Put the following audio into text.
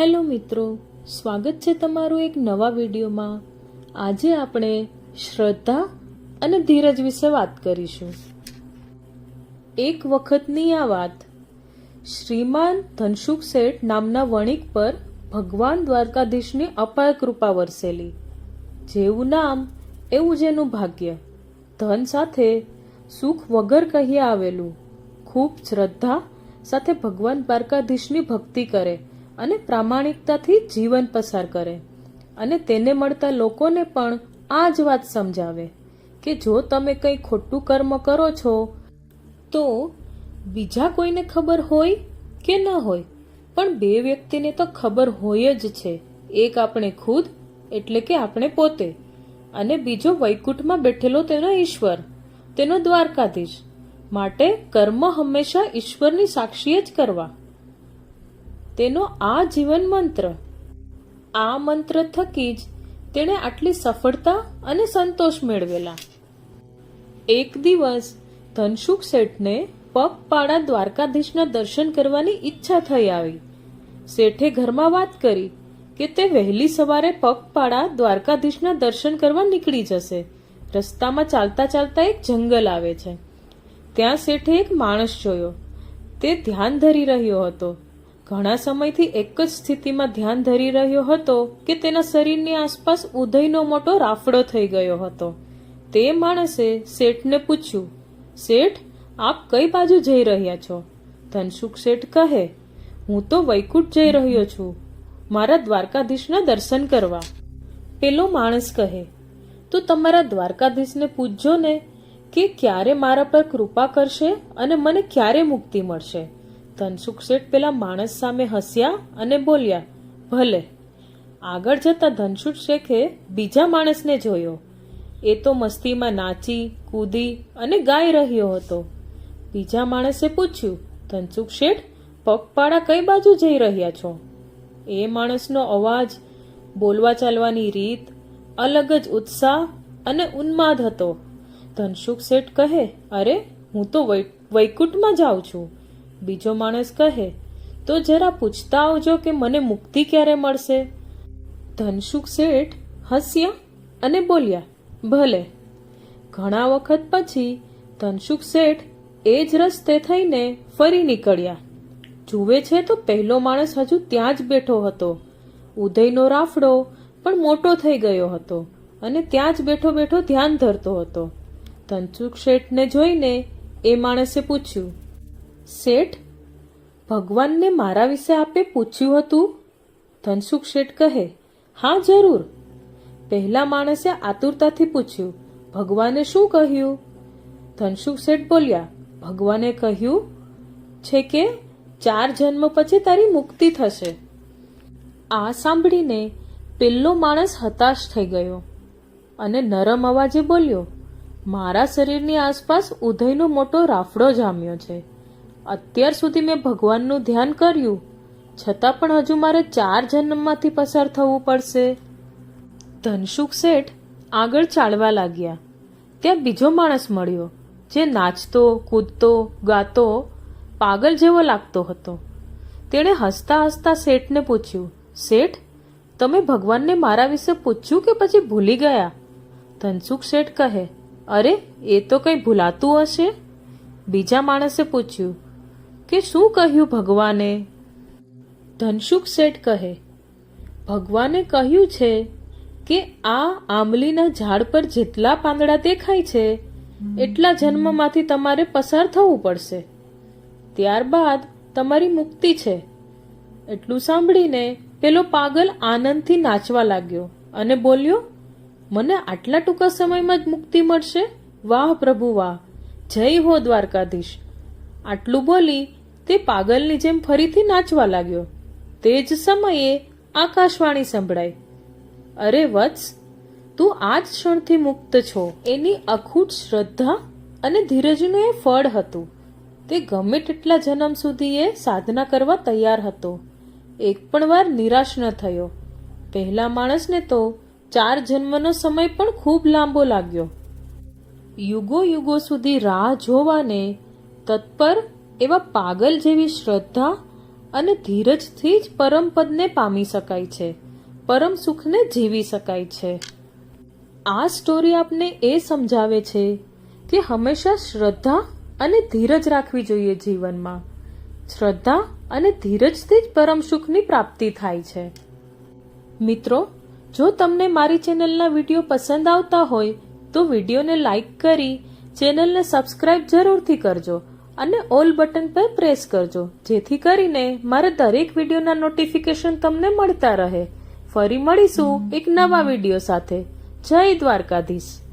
Hello મિત્રો, સ્વાગત છે તમારું એક નવા વિડીયોમાં. આજે આપણે શ્રદ્ધા અને ધીરજ વિશે વાત કરીશું. એક વખતની આ વાત. શ્રીમાન ધનસુખ શેઠ નામના વણિક પર ભગવાન દ્વારકાધીશની અપાર કૃપા વરસેલી. જેવું નામ, એવું જેનું ભાગ્ય. ધન સાથે સુખ વગર કહીએ આવેલું. ખૂબ શ્રદ્ધા સાથે ભગવાન દ્વારકાધીશની ભક્તિ કરે. અને પ્રામાણિકતાથી જીવન પસાર કરે. અને તેને મળતા લોકોને પણ આ જ વાત સમજાવે કે જો તમે કંઈ ખોટું કર્મ કરો છો, તો બીજા કોઈને ખબર હોય કે ન હોય? પણ બે વ્યક્તિને તો ખબર હોય જ છે. એક આપણે ખુદ, એટલે કે આપણે પોતે. અને બીજો વૈકુંઠમાં બેઠેલો તેનો ઈશ્વર, તેનો દ્વારકાધીશ. માટે કર્મ હંમેશા ઈશ્વરની સાક્ષી જ કરવા. તેનો આ જીવન મંત્ર. આ મંત્ર થકી જ તેણે આટલી સફળતા અને સંતોષ મેળવેલા. એક દિવસ ધનસુખ શેઠને પગપાળા દ્વારકાધીશના દર્શન કરવાની ઈચ્છા થઈ આવી. શેઠે ઘરમાં વાત કરી કે તે વહેલી સવારે પગપાળા દ્વારકાધીશના દર્શન કરવા નીકળી જશે. રસ્તામાં ચાલતા ચાલતા એક જંગલ આવે છે. ત્યાં શેઠે એક માણસ જોયો. તે ધ્યાન ધરી રહ્યો હતો. ઘણા સમયથી એક જ સ્થિતિમાં ધ્યાન ધરી રહ્યો હતો કે તેના શરીરની આસપાસ ઉદયનો મોટો રાફડો થઈ ગયો હતો. તે માણસે શેઠને પૂછ્યું, શેઠ, આપ કઈ બાજુ જઈ રહ્યા છો? ધનસુખ શેઠ કહે, હું તો વૈકુંઠ જઈ રહ્યો છું. મારા દ્વારકાધીશના દર્શન કરવા. પેલો માણસ કહે, તો તમારા દ્વારકાધીશને પૂછજો ને કે ક્યારે મારા પર કૃપા કરશે અને મને ક્યારે મુક્તિ મળશે? ધનસુખ શેઠ પેલા માણસ સામે હસ્યા અને બોલ્યા, ભલે. આગળ જતા ધનસુખ શેખે બીજા માણસને જોયો. એ તો મસ્તીમાં નાચી, કૂદી અને ગાઈ રહ્યો હતો. બીજા માણસે પૂછ્યું, ધનસુખ શેઠ, પગપાળા કઈ બાજુ જઈ રહ્યા છો? એ માણસનો અવાજ, બોલવા ચાલવાની રીત, અલગ જ ઉત્સાહ અને ઉન્માદ હતો. ધનસુખ શેઠ કહે, અરે, હું તો વૈકુંઠમાં જાઉં છું. બીજો માણસ કહે, તો જરા પૂછતા આવજો કે મને મુક્તિ ક્યારે મળશે? ધનસુખ શેઠ હસ્યા અને બોલ્યા, ભલે. ઘણા વખત પછી ધનસુખ શેઠ એ જ રસ્તે થઈને ફરી નીકળ્યા. જુએ છે તો પહેલો માણસ હજુ ત્યાં જ બેઠો હતો. ઉદયનો રાફડો પણ મોટો થઈ ગયો હતો અને ત્યાં જ બેઠો બેઠો ધ્યાન ધરતો હતો. ધનસુખ શેઠને જોઈને એ માણસે પૂછ્યું શેઠ, ભગવાનને મારા વિશે આપે પૂછ્યું હતું? ધનસુખ શેઠ કહે, હા, જરૂર. પહેલા માણસે આતુરતાથી પૂછ્યું, ભગવાને શું કહ્યું? ધનસુખ શેઠ બોલ્યા, ભગવાને કહ્યું છે કે ચાર જન્મ પછી તારી મુક્તિ થશે. આ સાંભળીને પેલો માણસ હતાશ થઈ ગયો અને નરમ અવાજે બોલ્યો, મારા શરીરની આસપાસ ઉદયનો મોટો રાફડો જામ્યો છે. અત્યાર સુધી મેં ભગવાનનું ધ્યાન કર્યું. છતાં પણ હજુ મારે ચાર જન્મમાંથી પસાર થવું પડશે. ધનસુખ શેઠ આગળ ચાલવા લાગ્યા. ત્યાં બીજો માણસ મળ્યો, જે નાચતો, કૂદતો, ગાતો, પાગલ જેવો લાગતો હતો. તેણે હસતા હસતા શેઠને પૂછ્યું, શેઠ, તમે ભગવાનને મારા વિશે પૂછ્યું કે પછી ભૂલી ગયા? ધનસુખ શેઠ કહે, અરે, એ તો કંઈ ભૂલાતું હશે. બીજા માણસે પૂછ્યું કે શું કહ્યું ભગવાને? ધનસુખ શેઠ કહે, ભગવાને કહ્યું છે કે આ આંબલીના ઝાડ પર જેટલા પાંદડા દેખાય છે, એટલા જન્મમાંથી તમારે પસાર થવું પડશે. ત્યારબાદ તમારી મુક્તિ છે. એટલું સાંભળીને પેલો પાગલ આનંદથી નાચવા લાગ્યો અને બોલ્યો, મને આટલા ટૂંકા સમયમાં જ મુક્તિ મળશે? વાહ પ્રભુ, વાહ. જય હો દ્વારકાધીશ. આટલું બોલી તે પાગલની જેમ ફરીથી નાચવા લાગ્યો. તે જ સમયે આકાશવાણી સંભળાઈ. અરે વત્સ, તું આ જ ક્ષણથી મુક્ત છો. એની અખૂટ શ્રદ્ધા અને ધીરજનું એ ફળ હતું. તે ગમે તેટલા જન્મ સુધી એ સાધના કરવા તૈયાર હતો. એક પણ વાર નિરાશ ન થયો. પહેલા માણસને તો ચાર જન્મનો સમય પણ ખૂબ લાંબો લાગ્યો. યુગો યુગો સુધી રાહ જોવાને તત્પર એવા પાગલ જેવી શ્રદ્ધા અને ધીરજથી જ પરમપદને પામી શકાય છે. પરમ સુખને જીવી શકાય છે. આ સ્ટોરી આપને એ સમજાવે છે કે હંમેશા શ્રદ્ધા અને ધીરજ રાખવી જોઈએ જીવનમાં. શ્રદ્ધા અને ધીરજથી જ પરમ સુખની પ્રાપ્તિ થાય છે. મિત્રો, જો તમને મારી ચેનલના વીડિયો પસંદ આવતા હોય તો વિડીયોને લાઈક કરી, ચેનલને સબસ્ક્રાઇબ જરૂરથી કરજો અને ઓલ બટન પર પ્રેસ કરજો. જેથી કરીને મારા દરેક વિડીયોના નોટિફિકેશન તમને મળતા રહે. ફરી મળીશું એક નવા વીડિયો સાથે. જય દ્વારકાધીશ.